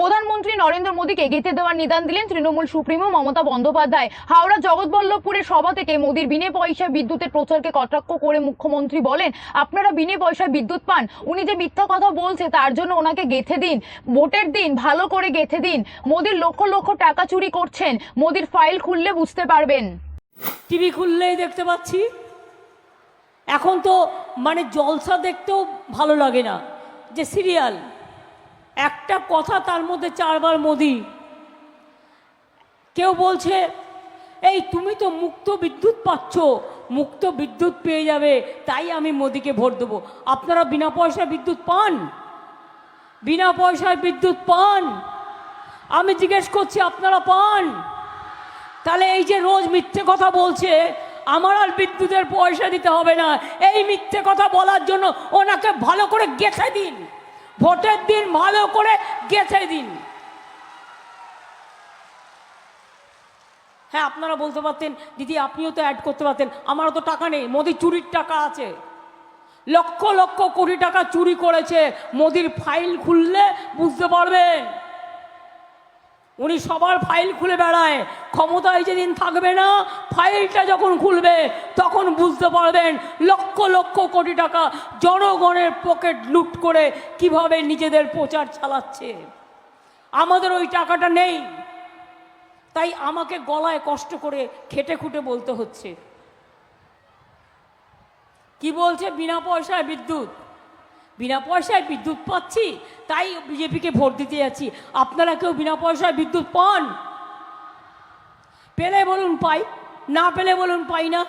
প্রধানমন্ত্রী নরেন্দ্র মোদীকে গেঁথে দেওয়ার নিদান দিলেন তৃণমূল সুপ্রিমো মমতা বন্দ্যোপাধ্যায়। হাওড়া জগৎবল্লভপুরের সভা থেকে মোদীর বিনে পয়সায় বিদ্যুতের প্রচারকে কটাক্ষ করে মুখ্যমন্ত্রী বলেন, আপনারা বিনে পয়সায় বিদ্যুৎ পান, উনি যে মিথ্যা কথা বলছে তার জন্য ওনাকে গেঁথে দিন, ভোটের দিন ভালো করে গেঁথে দিন, মোদীর লক্ষ লক্ষ টাকা চুরি করছেন, মোদীর ফাইল খুললে বুঝতে পারবেন। টিভি খুললেই দেখতে পাচ্ছি। এখন তো মানে জলসা দেখতেও ভালো লাগে না, যে সিরিয়াল। একটা কথা তার মধ্যে চারবার মোদি। কেউ বলছে, এই তুমি তো মুক্ত বিদ্যুৎ পাচ্ছ, মুক্ত বিদ্যুৎ পেয়ে যাবে, তাই আমি মোদিকে ভোট দেবো। আপনারা বিনা পয়সায় বিদ্যুৎ পান? বিনা পয়সায় বিদ্যুৎ পান? আমি জিজ্ঞেস করছি, আপনারা পান? তাহলে এই যে রোজ মিথ্যে কথা বলছে, আমার আর বিদ্যুতের পয়সা দিতে হবে না। এই মিথ্যে কথা বলার জন্য ওনাকে ভালো করে গেঁথে দিন। ভোটের দিন ভালো করে গেছে দিন। হ্যাঁ আপনারা বলতে পারতেন, দিদি, আপনিও তো অ্যাড করতে পারতেন। আমারও তো টাকা নেই মোদি চুরির টাকা আছে। লক্ষ লক্ষ কোটি টাকা চুরি করেছে, মোদির ফাইল খুললে বুঝতে পারবেন। উনি সবার ফাইল খুলে বেড়ায়। ক্ষমতায় যেদিন থাকবে না, ফাইলটা যখন খুলবে, তখন বুঝতে পারবেন লক্ষ লক্ষ কোটি টাকা জনগণের পকেট লুট করে কীভাবে নিজেদের প্রচার চালাচ্ছে। আমাদের ওই টাকাটা নেই। তাই আমাকে গলায় কষ্ট করে খেটে খুঁটে বলতে হচ্ছে। কি বলছে? বিনা পয়সায় বিদ্যুৎ। বিনা পয়সায় বিদ্যুৎ পাচ্ছি, তাই বিজেপিকে ভোট দিতে যাচ্ছি। আপনারা কেউ বিনা পয়সায় বিদ্যুৎ পান? পেলে বলুন পাই, না পেলে বলুন পাই না।